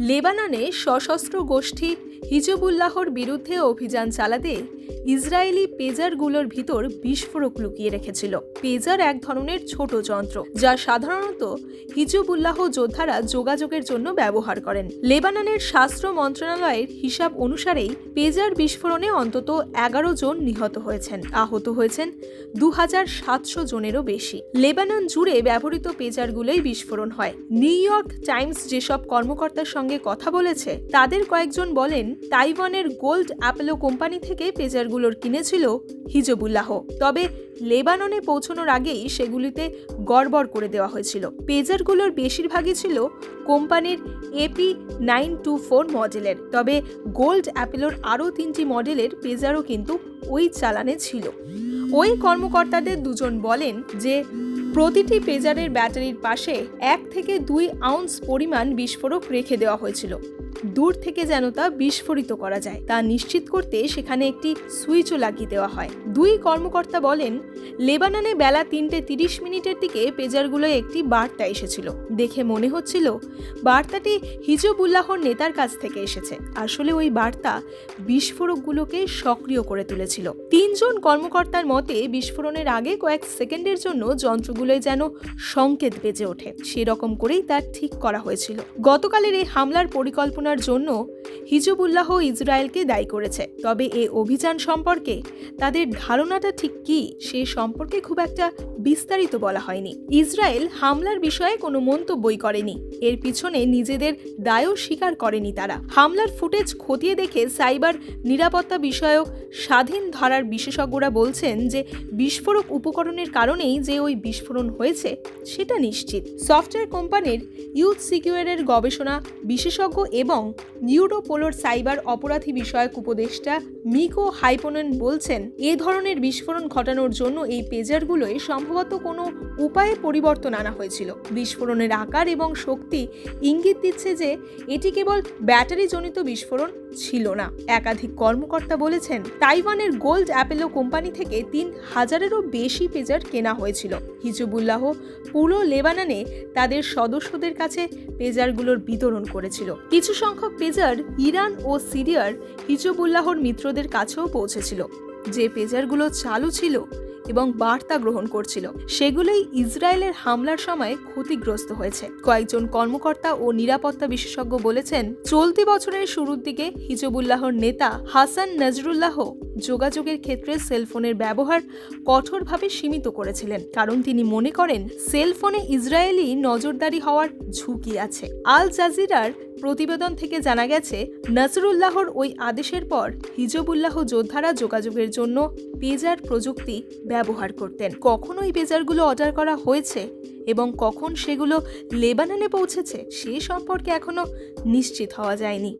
লেবাননে সশস্ত্র গোষ্ঠী হিজবুল্লাহর বিরুদ্ধে অভিযান চালাতে ইসরায়েলি পেজারগুলোর ভিতর বিস্ফোরক লুকিয়ে রেখেছিল। পেজার এক ধরনের ছোট যন্ত্র, যা সাধারণত হিজবুল্লাহ যোদ্ধারা যোগাযোগের জন্য ব্যবহার করেন। লেবাননের স্বাস্থ্য মন্ত্রণালয়ের হিসাব অনুসারেই পেজার বিস্ফোরণে অন্তত এগারো জন নিহত হয়েছেন। আহত হয়েছেন দু হাজার সাতশো জনেরও বেশি। লেবানন জুড়ে ব্যবহৃত পেজারগুলোই বিস্ফোরণ হয়। নিউ ইয়র্ক টাইমস যেসব কর্মকর্তার সঙ্গে কথা বলেছে, তাদের কয়েকজন বলেন, তাইওয়ানের গোল্ড অ্যাপেলো কোম্পানি থেকে পেজারগুলোর কিনেছিল হিজবুল্লাহ। তবে লেবাননে পৌঁছানোর আগেই সেগুলিতে গড়বড় করে দেওয়া হয়েছিল। পেজারগুলোর বেশিরভাগই ছিল কোম্পানির এপি নাইন টু ফোর মডেলের। তবে গোল্ড অ্যাপেলোর আরও তিনটি মডেলের পেজারও কিন্তু ওই চালানে ছিল। ওই কর্মকর্তাদের দুজন বলেন যে, প্রতিটি পেজারের ব্যাটারির পাশে এক থেকে দুই আউন্স পরিমাণ বিস্ফোরক রেখে দেওয়া হয়েছিল। দূর থেকে যেন তা বিস্ফোরিত করা যায়। তা নিশ্চিত করতে সেখানে একটি সুইচও লাগিয়ে দেওয়া হয়। দুই কর্মকর্তা বলেন, লেবাননে বেলা তিনটে তিরিশ মিনিটের দিকে পেজারগুলোয় একটি বার্তা এসেছিল। দেখে মনে হচ্ছিল, বার্তাটি হিজবুল্লাহর নেতার কাছ থেকে এসেছে। আসলে ওই বার্তা বিস্ফোরকগুলোকে সক্রিয় করে তুলেছিল। তিনজন কর্মকর্তার মতে, বিস্ফোরণের আগে কয়েক সেকেন্ডের জন্য যন্ত্রগুলোয় যেন সংকেত বেজে ওঠে। সেরকম করেই তার ঠিক করা হয়েছিল। গতকালের এই হামলার পরিকল্পনার জন্য হিজবুল্লাহ ইসরায়েলকে দায়ী করেছে। তবে এ অভিযান সম্পর্কে তাদের ধারণাটা ঠিক কি, সে সম্পর্কে খুব একটা বিস্তারিত বলা হয়নি। ইসরায়েল হামলার বিষয়ে কোনো মন্তব্যই করেনি। এর পিছনে নিজেদের দায়ও স্বীকার করেনি তারা। হামলার ফুটেজ খতিয়ে দেখে সাইবার নিরাপত্তা বিষয়ক স্বাধীন ধারার বিশেষজ্ঞরা বলছেন যে বিস্ফোরক উপকরণের কারণেই যে ওই বিস্ফোরণ হয়েছে, সেটা নিশ্চিত। সফটওয়্যার কোম্পানির ইউথ সিকিউরের গবেষণা বিশেষজ্ঞ এবং নিউরোপোলোর সাইবার অপরাধী বিষয়ক উপদেষ্টা মিকো হাইপোনেন বলছেন, এ ধরনের বিস্ফোরণ ঘটানোর জন্য এই পেজারগুলোয় সম্ভবত কোনো উপায়ে পরিবর্তন আনা হয়েছিল। বিস্ফোরণের আকার এবং শক্তি ইঙ্গিত দিচ্ছে যে এটি কেবল ব্যাটারিজনিত বিস্ফোরণ ছিল না। একাধিক কর্মকর্তা বলেছেন, তাইওয়ানের গোল্ড অ্যাপেলো কোম্পানি থেকে তিন হাজারেরও বেশি পেজার কেনা হয়েছিল। হিজবুল্লাহ পুরো লেবাননে তাদের সদস্যদের কাছে পেজারগুলোর বিতরণ করেছিল। কিছু সংখ্যক পেজার ইরান ও সিরিয়ার হিজবুল্লাহর মিত্রদের কাছেও পৌঁছেছিল, যে পেজারগুলো চালু ছিল এবং বার্তা গ্রহণ করছিল। সেগুলোই ইসরায়েলের হামলার সময় ক্ষতিগ্রস্ত হয়েছে। কয়েকজন কর্মকর্তা ও নিরাপত্তা বিশেষজ্ঞ বলেছেন, চলতি বছরের শুরুর দিকে হিজবুল্লাহর নেতা হাসান নজরুল্লাহ যোগাযোগের ক্ষেত্রে সেলফোনের ব্যবহার কঠোরভাবে সীমিত করেছিলেন, কারণ তিনি মনে করেন সেলফোনে ইসরায়েলি নজরদারি হওয়ার ঝুঁকি আছে। আল জাজিরার প্রতিবেদন থেকে জানা গেছে, নাসরুল্লাহর ওই আদেশের পর হিজবুল্লাহ যোদ্ধারা যোগাযোগের জন্য পেজার প্রযুক্তি ব্যবহার করতেন। কখন ওই পেজারগুলো অর্ডার করা হয়েছে এবং কখন সেগুলো লেবাননে পৌঁছেছে সে সম্পর্কে এখনও নিশ্চিত হওয়া যায়নি।